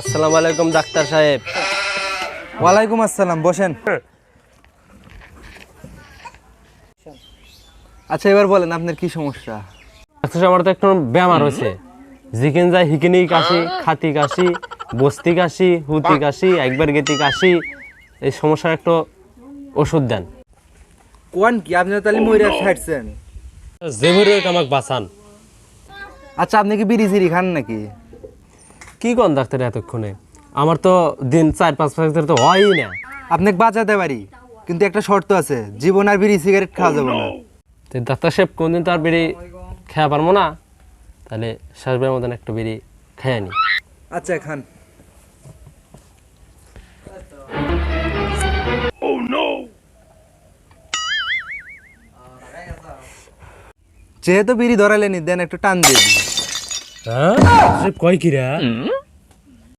আসসালামু আলাইকুম ডাক্তার সাহেব। ওয়ালাইকুম আসসালাম বসেন। আচ্ছা এবার বলেন আপনার কি সমস্যা? ডাক্তার সাহেব আমার তো একটু বেমার হয়েছে। জিকেন যায় হিকিনি কাশি খাতি কাশি বস্তি কাশি হুতি কাশি একবার গেতি কাশি। এই সমস্যার একটু ওষুধ দেন। কোয়ান কি? আপনি তাহলে ময়রা ছাড়ছেন। জেভুরে আমাকে বাঁচান। আচ্ছা আপনি কি বিড়ি সিড়ি খান নাকি? কি কোন ডাক্তার এতক্ষণে? আমার তো দিন চার পাঁচ পাঁচ তো হয়ই না। আপনাকে বাঁচাতে পারি কিন্তু একটা শর্ত আছে জীবন আর বিড়ি সিগারেট খাওয়া যাবে না। তো ডাক্তার সাহেব কোনদিন তো আর বেরি খেয়া পারব না তাহলে শেষবার মতন একটু বিড়ি খেয়ে নি। আচ্ছা খান। যেহেতু বিড়ি ধরালেনি দেন একটু টান দিয়ে হ্যাঁ? কয় কিরা?